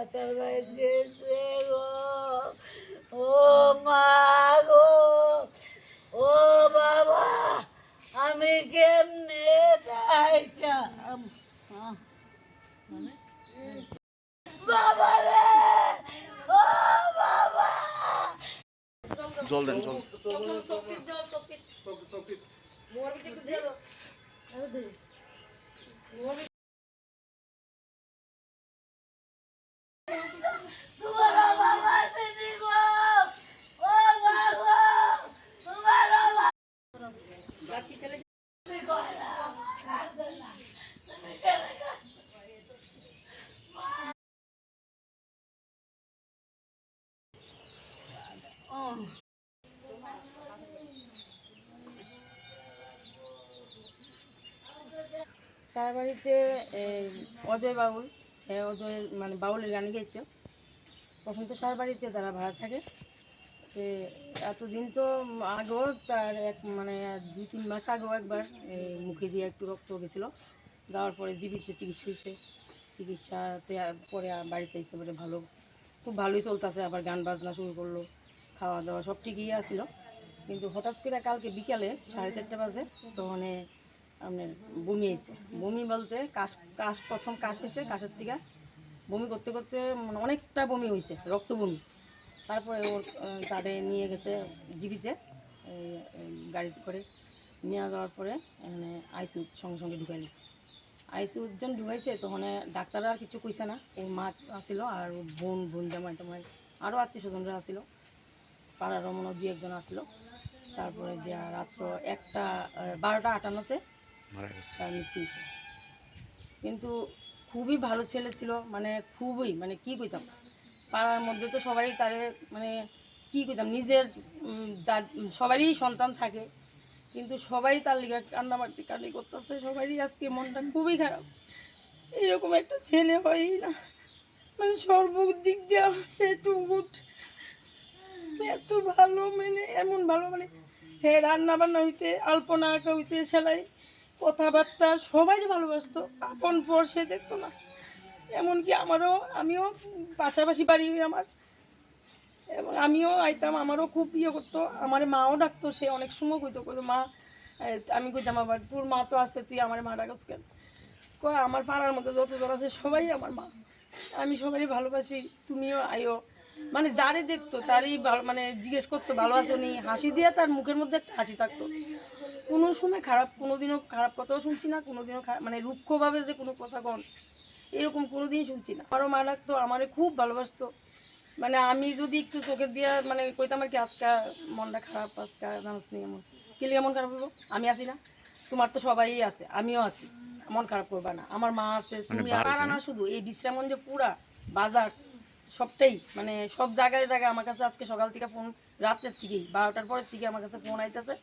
মাতার বাড়ি গেছে গো ও মা গো ও বাবা আমি কেমনে মানে? বাবা রে ও জল দেন জল বাবা আসেনি গো ও মা গো তোমার বাবা তুমি করে না, কাঁদো না, তুমি কেন কাঁদো? ও তার বাড়িতে অজয় বাউল অজয় মানে বাউলের গান গাইতো বসন্ত সার বাড়িতে তারা ভাড়া থাকে। এতদিন তো আগেও তার এক মানে দুই, তিন মাস আগেও একবার মুখে দিয়ে একটু রক্ত গেছিল। যাওয়ার পরে জীবিত চিকিৎসা হয়েছে চিকিৎসাতে পরে বাড়িতে এসে পরে ভালো, খুব ভালোই চলতেছে। আবার গান বাজনা শুরু করল, খাওয়া দাওয়া সব ঠিকই আসছিল কিন্তু হঠাৎ করে কালকে বিকালে সাড়ে চারটে বাজে, তখন আপনার বমি হয়েছে। বমি বলতে কাশ কাশ প্রথম কাশ হয়েছে, কাশের থেকে বমি করতে করতে মানে অনেকটা বমি হয়েছে, রক্ত বমি। তারপরে ওর তাদের নিয়ে গেছে জিবিতে গাড়িতে করে। নিয়ে যাওয়ার পরে এখানে আইসিউ সঙ্গে সঙ্গে ঢুকাই দিচ্ছে আইসিউ যখন ঢুকাইছে তখন ডাক্তাররা আর কিছু কইছে না। ওর মা আসিল আর বোন বোন জামাই টামাই আরও আত্মীয় স্বজনরা আসিল। পাড়ার মনে দুই একজন আসলো। তারপরে যে রাত্র একটা, বারোটা আটান্নতে কিন্তু খুবই ভালো ছেলে ছিল মানে খুবই মানে কি কইতাম? পাড়ার মধ্যে তো সবাই তারে মানে কি কইতাম, নিজের সবারই সন্তান থাকে, কিন্তু সবাই তার লিগে কান্নামাটি কান্দি করতেছে, সবারই আজকে মনটা খুবই খারাপ। এরকম একটা ছেলে হয়ই না। মানে সর্বদিক দিয়ে সে টুকুট এত ভালো মানে এমন ভালো মানে হ্যাঁ রান্না বান্না হইতে, আলপনা আঁকা হইতে, সেলাই কথাবার্তা সবাই ভালোবাসতো, আপন পর সে দেখতো না। এমনকি আমারও, আমিও পাশাপাশি বাড়ি আমার। এবং আমিও আইতাম, আমারও খুব ইয়ে করতো, আমার মাও ডাকতো, সে অনেক সময় কইতো কইতো, মা আমি কইতাম আবার, তোর মা তো আছে, তুই আমার মা ডাকস কেন? কয়, আমার পাড়ার মধ্যে যতজন আছে, সবাই আমার মা। আমি সবারই ভালোবাসি, তুমিও আইও। মানে যারে দেখতো, তারই ভালো- মানে জিজ্ঞেস করতো, ভালো আছো নি? হাসি দিয়ে তার মুখের মধ্যে একটা হাসি থাকতো। কোনো সময় খারাপ কোনোদিনও খারাপ কথাও শুনছি না কোনোদিনও খারাপ মানে রুক্ষভাবে যে কোনো কথা কন এরকম কোনোদিন শুনছি না। আমারও মা ডাকতো আমারে খুব ভালোবাসতো। মানে আমি যদি একটু চোখের দিয়ে মানে কইতাম আর কি আজকে মনটা খারাপ আজকে জানাস নি এমন কি লিগে মন খারাপ করব আমি আছি না। তোমার তো সবাই আছে আমিও আছি মন খারাপ করবা না। আমার মা আছে মানে তুমি আর আছে না শুধু এই বিশ্রামগঞ্জে পুরা বাজার সবটাই মানে সব জায়গায় জায়গায় আমার কাছে আজকে সকাল থেকে ফোন রাত্রের থেকেই বারোটার পরের থেকে আমার কাছে ফোন আইতেছে।